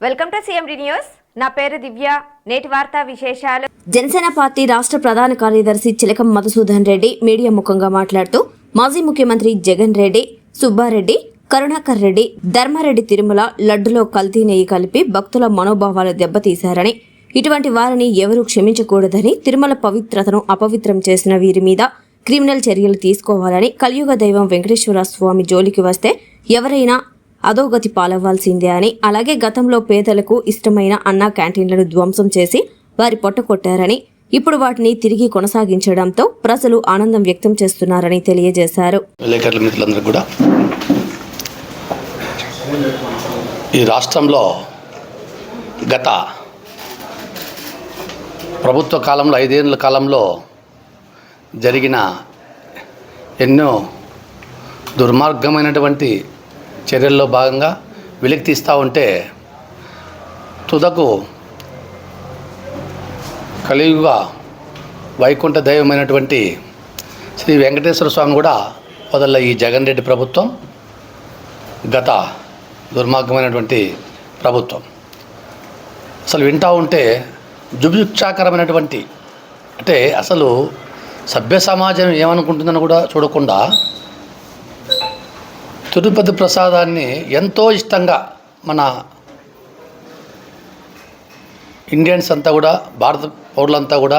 Welcome to CMD news. నా పేరు దివ్య. నేటి వార్తా విశేషాలు. జనసేన పార్టీ రాష్ట్ర ప్రధాన కార్యదర్శి చిలకం మధుసూదన్ రెడ్డి మీడియా ముఖంగా మాట్లాడుతూ మాజీ ముఖ్యమంత్రి జగన్ రెడ్డి సుబ్బారెడ్డి కరుణాకర్ రెడ్డి ధర్మారెడ్డి తిరుమల లడ్డులో కల్తీ నెయ్యి కలిపి భక్తుల మనోభావాలు దెబ్బతీశారని ఇటువంటి వారిని ఎవరూ క్షమించకూడదని తిరుమల పవిత్రతను అపవిత్రం చేసిన వీరి మీద క్రిమినల్ చర్యలు తీసుకోవాలని కలియుగ దైవం వెంకటేశ్వర స్వామి జోలికి వస్తే ఎవరైనా అధోగతి పాలవ్వాల్సిందే అని అలాగే గతంలో పేదలకు ఇష్టమైన అన్నా క్యాంటీన్లను ధ్వంసం చేసి వారి పొట్ట కొట్టారని ఇప్పుడు వాటిని తిరిగి కొనసాగించడంతో ప్రజలు ఆనందం వ్యక్తం చేస్తున్నారని తెలియజేశారు. విలేకరుల కూడా ఈ రాష్ట్రంలో గత ప్రభుత్వ కాలంలో ఐదేళ్ళ కాలంలో జరిగిన ఎన్నో దుర్మార్గమైనటువంటి చర్యల్లో భాగంగా వెలికి తీస్తూ ఉంటే తుదకు కలియుగ వైకుంఠ దైవమైనటువంటి శ్రీ వెంకటేశ్వర స్వామి కూడా వదల ఈ జగన్ రెడ్డి ప్రభుత్వం గత దుర్మార్గమైనటువంటి ప్రభుత్వం. అసలు వింటా ఉంటే జుభుక్షాకరమైనటువంటి అంటే అసలు సభ్య సమాజం ఏమనుకుంటుందని కూడా చూడకుండా తిరుపతి ప్రసాదాన్ని ఎంతో ఇష్టంగా మన ఇండియన్స్ అంతా కూడా భారత పౌరులంతా కూడా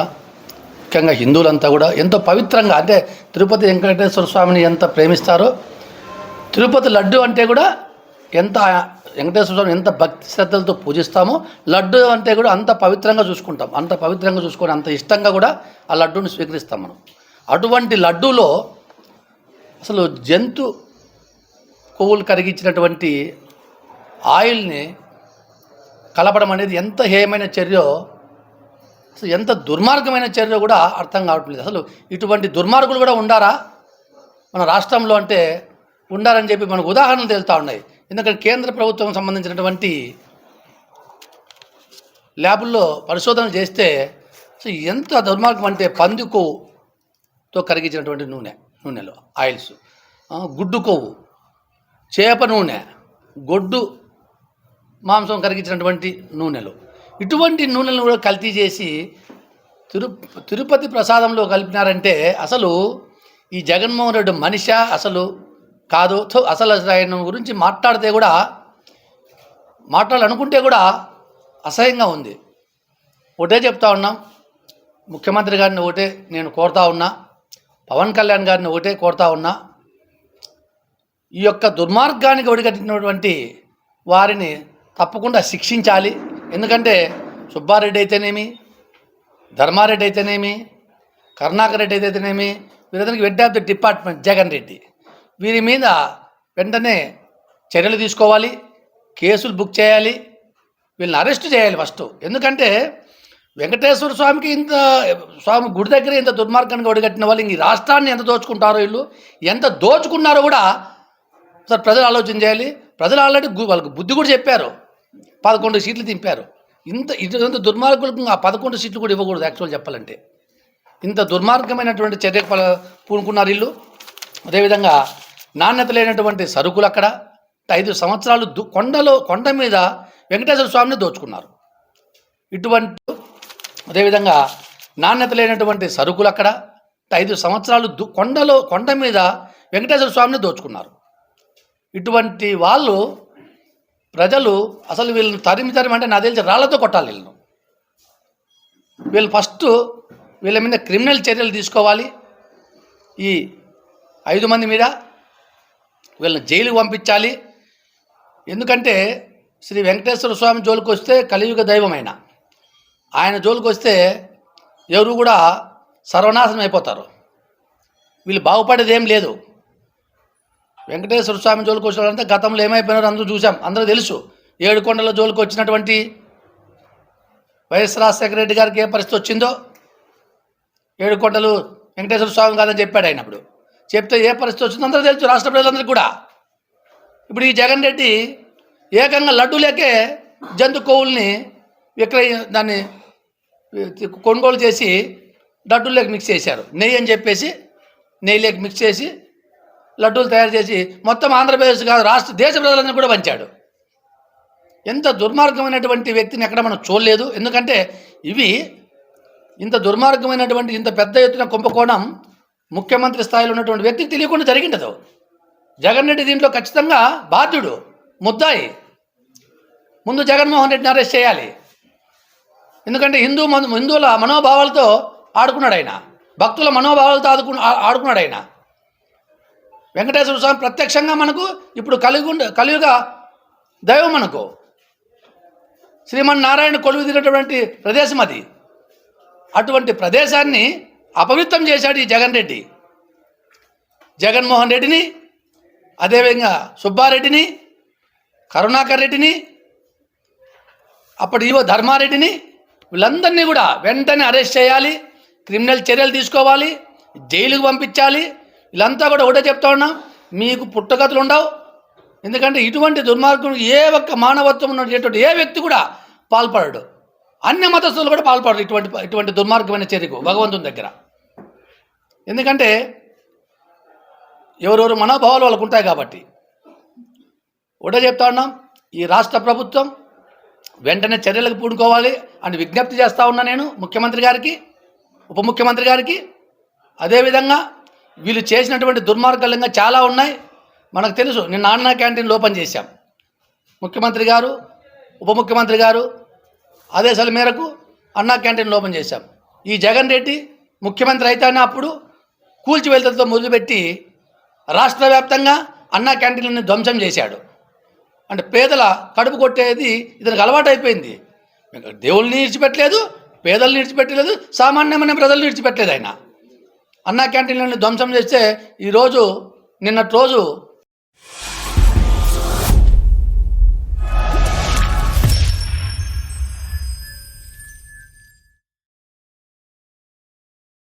ముఖ్యంగా హిందువులంతా కూడా ఎంతో పవిత్రంగా అంటే తిరుపతి వెంకటేశ్వర స్వామిని ఎంత ప్రేమిస్తారో తిరుపతి లడ్డు అంటే కూడా ఎంత వెంకటేశ్వర స్వామిని ఎంత భక్తి శ్రద్ధలతో పూజిస్తామో లడ్డు అంటే కూడా అంత పవిత్రంగా చూసుకుంటాం. అంత పవిత్రంగా చూసుకొని అంత ఇష్టంగా కూడా ఆ లడ్డూని స్వీకరిస్తాం మనం. అటువంటి లడ్డూలో అసలు జంతు కొవ్వులు కరిగించినటువంటి ఆయిల్ని కలపడం అనేది ఎంత హేయమైన చర్యో అసలు ఎంత దుర్మార్గమైన చర్య కూడా అర్థం కావట్లేదు అసలు ఇటువంటి దుర్మార్గులు కూడా ఉండారా? మన రాష్ట్రంలో అంటే ఉండారని చెప్పి మనకు ఉదాహరణలు తెలుస్తూ ఉన్నాయి. ఎందుకంటే కేంద్ర ప్రభుత్వం సంబంధించినటువంటి ల్యాబుల్లో పరిశోధన చేస్తే అసలు ఎంత దుర్మార్గం అంటే పంది కొవ్వుతో కరిగించినటువంటి నూనె నూనెలో ఆయిల్స్. గుడ్డు కొవ్వు. చేప నూనె గొడ్డు మాంసం కరిగించినటువంటి నూనెలు. ఇటువంటి నూనెలను కూడా కల్తీ చేసి తిరు తిరుపతి ప్రసాదంలో కలిపినారంటే అసలు ఈ జగన్మోహన్ రెడ్డి మనిష అసలు కాదు? అసలు అసలు ఆయన గురించి మాట్లాడితే కూడా మాట్లాడాలనుకుంటే కూడా అసహ్యంగా ఉంది. ఒకటే చెప్తా ఉన్నాం ముఖ్యమంత్రి గారిని ఒకటే నేను కోరుతా ఉన్నా పవన్ కళ్యాణ్ గారిని ఒకటే కోరుతా ఉన్నా ఈ యొక్క దుర్మార్గానికి ఒడిగట్టినటువంటి వారిని తప్పకుండా శిక్షించాలి. ఎందుకంటే సుబ్బారెడ్డి అయితేనేమి ధర్మారెడ్డి అయితేనేమి కరుణాకర్ రెడ్డి అయితేనేమి వీరందరికీ head of the department Jagan Reddy. వీరి మీద వెంటనే చర్యలు తీసుకోవాలి కేసులు బుక్ చేయాలి వీళ్ళని అరెస్ట్ చేయాలి ఫస్ట్. ఎందుకంటే వెంకటేశ్వర స్వామికి ఇంత స్వామి గుడి దగ్గర ఇంత దుర్మార్గానికి ఒడిగట్టిన వాళ్ళు ఈ రాష్ట్రాన్ని ఎంత దోచుకుంటారో వీళ్ళు ఎంత దోచుకున్నారో కూడా సార్ ప్రజలు ఆలోచన చేయాలి. ప్రజలు ఆల్రెడీ గు- వాళ్ళకి బుద్ధి కూడా చెప్పారు. పదకొండు సీట్లు దింపారు. ఇంత ఇంత దుర్మార్గులకు ఆ పదకొండు సీట్లు కూడా ఇవ్వకూడదు యాక్చువల్ చెప్పాలంటే. ఇంత దుర్మార్గమైనటువంటి చర్య పూనుకున్నారు ఇల్లు అదేవిధంగా నాణ్యత లేనటువంటి సరుకులు అక్కడ ఐదు సంవత్సరాలు దు కొండలో కొండ మీద వెంకటేశ్వర స్వామిని దోచుకున్నారు. ఇటువంటి అదేవిధంగా నాణ్యత లేనటువంటి సరుకులు అక్కడ ఐదు సంవత్సరాలు దు కొండలో కొండ మీద వెంకటేశ్వర స్వామిని దోచుకున్నారు. ఇటువంటి వాళ్ళు ప్రజలు అసలు వీళ్ళని తరిమి తరిమి అంటే నాకు తెలిసి రాళ్ళతో కొట్టాలి వీళ్ళను. వీళ్ళు ఫస్ట్ వీళ్ళ మీద క్రిమినల్ చర్యలు తీసుకోవాలి. ఈ ఐదు మంది మీద వీళ్ళని జైలుకు పంపించాలి. ఎందుకంటే శ్రీ వెంకటేశ్వర స్వామి జోలికి వస్తే కలియుగ దైవమైన. ఆయన జోలికి వస్తే ఎవరు కూడా సర్వనాశనం అయిపోతారు. వీళ్ళు బాగుపడేది ఏం లేదు. వెంకటేశ్వర స్వామి జోలికి వచ్చినారంటే గతంలో ఏమైపోయినారో అందరూ చూసాం అందరూ తెలుసు. ఏడుకొండల జోలికి వచ్చినటువంటి వైఎస్ రాజశేఖర రెడ్డి గారికి ఏ పరిస్థితి వచ్చిందో? ఏడుకొండలు వెంకటేశ్వర స్వామి కాదని చెప్పాడు ఆయన అప్పుడు. చెప్తే ఏ పరిస్థితి వచ్చిందో అందరూ తెలుసు రాష్ట్ర ప్రజలందరికీ కూడా. ఇప్పుడు ఈ జగన్ రెడ్డి ఏకంగా లడ్డు లేకే జంతు కొవ్వుల్ని విక్రయ దాన్ని కొనుగోలు చేసి లడ్డు లేక మిక్స్ చేశారు. నెయ్యి అని చెప్పేసి నెయ్యి లేక మిక్స్ చేసి లడ్డూలు తయారు చేసి మొత్తం ఆంధ్రప్రదేశ్ కాదు రాష్ట్ర దేశ ప్రజలందరినీ కూడా పంచాడు. ఎంత దుర్మార్గమైనటువంటి వ్యక్తిని ఎక్కడ మనం చూడలేదు. ఎందుకంటే ఇవి ఇంత దుర్మార్గమైనటువంటి ఇంత పెద్ద ఎత్తున కుంభకోణం ముఖ్యమంత్రి స్థాయిలో ఉన్నటువంటి వ్యక్తికి తెలియకుండా జరిగిండదు. జగన్ రెడ్డి దీంట్లో ఖచ్చితంగా బాధ్యుడు ముద్దాయి. ముందు జగన్మోహన్ రెడ్డిని అరెస్ట్ చేయాలి. ఎందుకంటే హిందూ హిందువుల మనోభావాలతో ఆడుకున్నాడు ఆయన. భక్తుల మనోభావాలతో ఆడుకు ఆడుకున్నాడు ఆయన. వెంకటేశ్వర స్వామి ప్రత్యక్షంగా మనకు ఇప్పుడు కలిగి కలియుగ దైవం మనకు. శ్రీమన్నారాయణ కొలువు తీరినటువంటి ప్రదేశం అది. అటువంటి ప్రదేశాన్ని అపవిత్రం చేశాడు ఈ జగన్ రెడ్డి. జగన్మోహన్ రెడ్డిని అదేవిధంగా సుబ్బారెడ్డిని కరుణాకర్ రెడ్డిని అప్పటి ఈవో ధర్మారెడ్డిని వీళ్ళందరినీ కూడా వెంటనే అరెస్ట్ చేయాలి క్రిమినల్ చర్యలు తీసుకోవాలి జైలుకు పంపించాలి వీళ్ళంతా కూడా ఒకటే చెప్తా ఉన్నా మీకు పుట్టగతులు ఉండవు. ఎందుకంటే ఇటువంటి దుర్మార్గం ఏ ఒక్క మానవత్వం ఉన్నటువంటి ఏ వ్యక్తి కూడా పాల్పడడు. అన్య మతస్థులు కూడా పాల్పడరు ఇటువంటి ఇటువంటి దుర్మార్గమైన చర్యకు భగవంతుని దగ్గర. ఎందుకంటే ఎవరెవరు మనోభావాలు వాళ్ళకు ఉంటాయి కాబట్టి. ఒకటే చెప్తా ఉన్నాం ఈ రాష్ట్ర ప్రభుత్వం వెంటనే చర్యలకు పూనుకోవాలి అని విజ్ఞప్తి చేస్తూ ఉన్నా నేను ముఖ్యమంత్రి గారికి ఉప ముఖ్యమంత్రి గారికి. అదేవిధంగా వీళ్ళు చేసినటువంటి దుర్మార్గాలంగా చాలా ఉన్నాయి. మనకు తెలుసు నిన్న అన్న క్యాంటీన్లు ఓపెన్ చేశాం. ముఖ్యమంత్రి గారు ఉప ముఖ్యమంత్రి గారు ఆదేశాల మేరకు అన్నా క్యాంటీన్లు ఓపెన్ చేశాం. ఈ జగన్ రెడ్డి ముఖ్యమంత్రి అయితేనే అప్పుడు కూల్చివేతలతో మొదలుపెట్టి రాష్ట్ర వ్యాప్తంగా అన్నా క్యాంటీన్లని ధ్వంసం చేశాడు. అంటే పేదల కడుపు కొట్టేది ఇతనికి అలవాటు అయిపోయింది. దేవుళ్ళని విడిచిపెట్టలేదు పేదల్ని విడిచిపెట్టలేదు సామాన్యమైన ప్రజల్ని విడిచిపెట్టలేదు ఆయన. అన్నా క్యాంటీన్లను ధ్వంసం చేస్తే ఈరోజు నిన్నటి రోజు